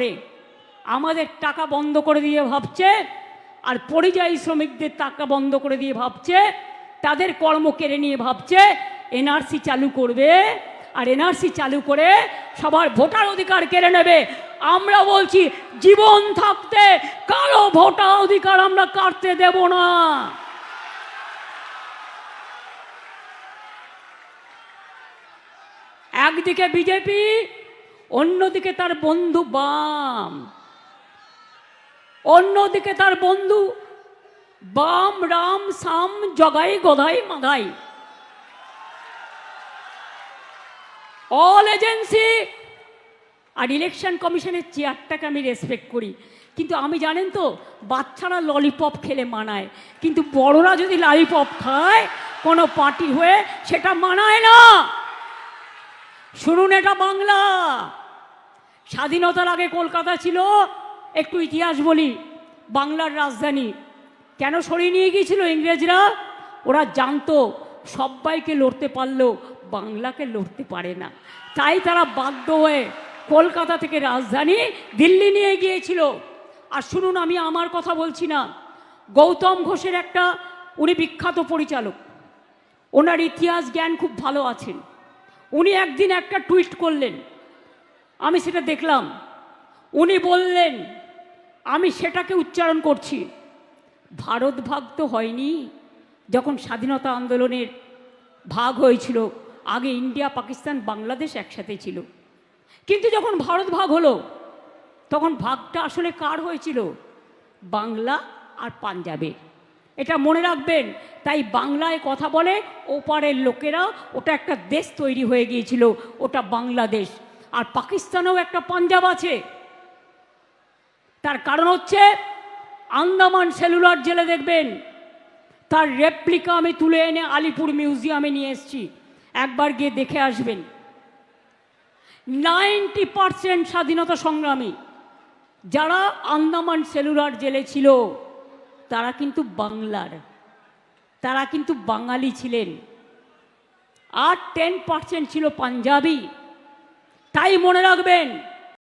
করে আমাদের টাকা বন্ধ করে দিয়ে ভাবছে, আর পরিযায়ী শ্রমিকদের টাকা বন্ধ করে দিয়ে ভাবছে, তাদের কর্ম কেড়ে নিয়ে ভাবছে, এনআরসি চালু করবে, আর এনআরসি চালু করে সবার ভোটার অধিকার কেড়ে নেবে। আমরা বলছি, জীবন থাকতে কারও ভোটার অধিকার আমরা কাটতে দেব না। একদিকে বিজেপি অন্যদিকে তার বন্ধু বাম। অন্যদিকে তার বন্ধু বাম, রাম, সাম, জগাই গদাই মাদাই অল এজেন্সি আর ইলেকশন কমিশনের চেয়ারটাকে আমি রেসপেক্ট করি। কিন্তু আমি জানেন তো, বাচ্চারা ললিপপ খেলে মানায়। কিন্তু বড়রা যদি ললিপপ খায়, কোনো পার্টি হয়ে সেটা মানায় না। শুনুন এটা বাংলা। স্বাধীনতার আগে কলকাতা ছিল, একটু ইতিহাস বলি, বাংলার রাজধানী। কেন সরিয়ে নিয়ে গিয়েছিল ইংরেজরা? ওরা জানতো সবাইকে লড়তে পারলেও বাংলাকে লড়তে পারে না। তাই তারা বাধ্য হয়ে কলকাতা থেকে রাজধানী দিল্লি নিয়ে গিয়েছিল। আর শুনুন, আমি আমার কথা বলছি না। গৌতম ঘোষের একটা, উনি বিখ্যাত পরিচালক। ওনার ইতিহাস, জ্ঞান খুব ভালো আছেন। উনি একদিন একটা টুইট করলেন। আমি সেটা দেখলাম। উনি বললেন, আমি সেটাকে উচ্চারণ করছি। ভারত ভাগ তো হয়নি। যখন স্বাধীনতা আন্দোলনের ভাগ হয়েছিল, আগে ইন্ডিয়া, পাকিস্তান, বাংলাদেশ একসাথে ছিল। কিন্তু যখন ভারত ভাগ হলো, তখন ভাগটা আসলে কার হয়েছিল? বাংলা আর পাঞ্জাবের। এটা মনে রাখবেন, তাই বাংলায় কথা বলে, ওপারের লোকেরা, ওটা একটা দেশ তৈরি হয়ে গিয়েছিল, ওটা বাংলাদেশ। আর পাকিস্তানেও একটা পাঞ্জাব আছে। তার কারণ হচ্ছে, আন্দামান সেলুলার জেলে দেখবেন, তার রেপ্লিকা আমি তুলে এনে আলিপুর মিউজিয়ামে নিয়ে এসেছি। একবার গিয়ে দেখে আসবেন। নাইনটি পারসেন্ট স্বাধীনতা সংগ্রামী, যারা আন্দামান সেলুলার জেলে ছিল তারা কিন্তু বাংলার। তারা কিন্তু বাঙালি ছিলেন। আর টেন পার্সেন্ট ছিল পাঞ্জাবি। তাই মনে রাখবেন